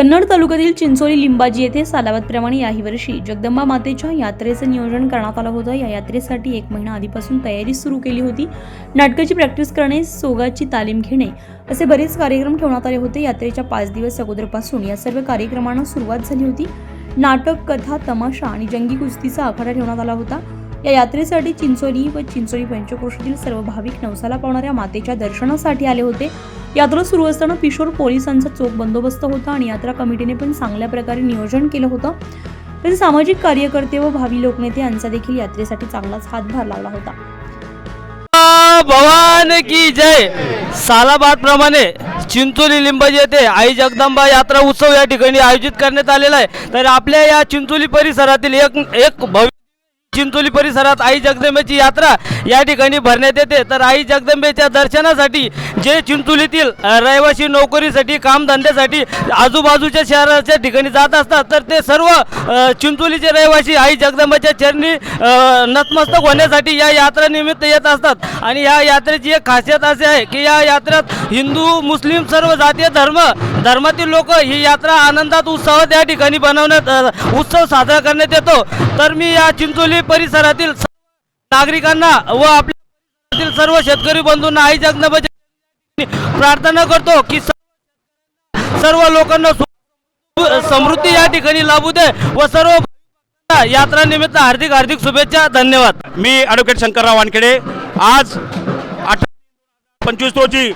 कन्नड तालुक्यातील चिंचोली लिंबाजी येथे सालावतप्रमाणे याही वर्षी जगदंबा मातेच्या यात्रेचं नियोजन करण्यात आलं होतं. या यात्रेसाठी एक महिना आधीपासून तयारी सुरू केली होती. नाटकाची प्रॅक्टिस करणे सोगाची तालीम घेणे असे बरेच कार्यक्रम ठेवण्यात आले होते. यात्रेच्या पाच दिवस अगोदरपासून या सर्व कार्यक्रमांना सुरुवात झाली होती. नाटक कथा तमाशा आणि जंगी कुस्तीचा आखाडा ठेवण्यात आला होता. या यात्रेसाठी चिंचोली व चिंचोली पंचक्रोशीतील सर्व भाविक नवसाला पावणाऱ्या मातेच्या दर्शनासाठी आले होते. यात्रा सुरू असताना किशोर पोलिसांचा चोख बंदोबस्त होता आणि यात्रा कमिटीने पण चांगल्या प्रकारे नियोजन केलं होतं. तसेच सामाजिक कार्यकर्ते व भावी लोकनेते यांचा देखील यात्रेसाठी चांगलाच हातभार लागला होता. भवान की जय. सालाबाद प्रमाणे चिंचोली लिंबाजी येथे आई जगदंबा यात्रा उत्सव या ठिकाणी आयोजित करण्यात आलेला आहे. तर आपल्या या चिंचोली परिसरातील एक एक भव्य चिंचोली परिसरात आई जगदंबेची यात्रा या ठिकाणी भरण्यात येते. तर आई जगदंबेच्या दर्शनासाठी जे चिंचोलीतील रहिवासी नोकरीसाठी कामधंद्यासाठी आजूबाजूच्या शहराच्या ठिकाणी जात असतात तर ते सर्व चिंचोलीचे रहिवासी आई जगदंबेच्या चरणी नतमस्तक होण्यासाठी या यात्रेनिमित्त येत असतात. आणि या यात्रेची एक खासियत अशी आहे की या यात्रेत हिंदू मुस्लिम सर्व जातीय धर्म धर्मातील लोक ही यात्रा आनंदात उत्सवात या ठिकाणी बनवण्यात उत्सव साजरा करण्यात येतो. तर मी या चिंचोली परिसरातील नागरिकांना व आपल्या सर्व शेतकरी बंधूंना आई जगदंबेच्या प्रार्थना करतो की सर्व लोकांना सु- समृद्धी या ठिकाणी लाभू दे व सर्व यात्रा निमित्त हार्दिक हार्दिक शुभेच्छा धन्यवाद. मी ॲडव्होकेट शंकरराव वानखेडे. आज अठरा पंचवीस रोजी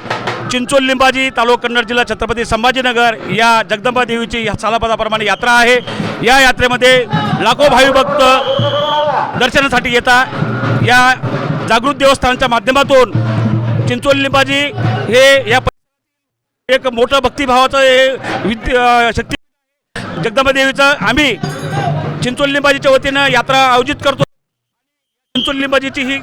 चिंचोल लिंबाजी तालुका कन्नड जिल्हा छत्रपती संभाजीनगर या जगदंबा देवीची या सालापदाप्रमाणे यात्रा आहे. या यात्रेमध्ये लाखो भावी भक्त दर्शनासाठी येतात या जागृत देवस्थानच्या माध्यमातून चिंचोली लिंबाजी हे या एक मोठं भक्तिभावाचं हे विद्य शक्ती जगदंबा देवीचं आम्ही चिंचोली लिंबाजीच्या वतीनं यात्रा आयोजित करतो. चिंचोलीबाजीची ही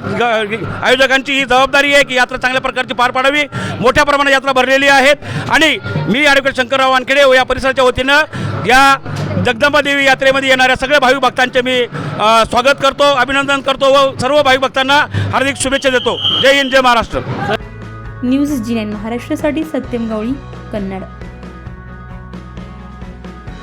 आयोजकांची ही जबाबदारी आहे की यात्रा चांगल्या प्रकारची पार पाडावी. मोठ्या प्रमाणात यात्रा भरलेली आहेत. आणि मी ॲडव्होकेट शंकरराव वानखेडे या परिसराच्या वतीनं या जगदंबा देवी यात्रेमध्ये येणाऱ्या सगळ्या भाविक भक्तांचे मी स्वागत करतो अभिनंदन करतो व सर्व भाविक भक्तांना हार्दिक शुभेच्छा देतो. जय हिंद जय महाराष्ट्र. न्यूज जी नाईन महाराष्ट्रासाठी सत्यम गवळी कन्नड.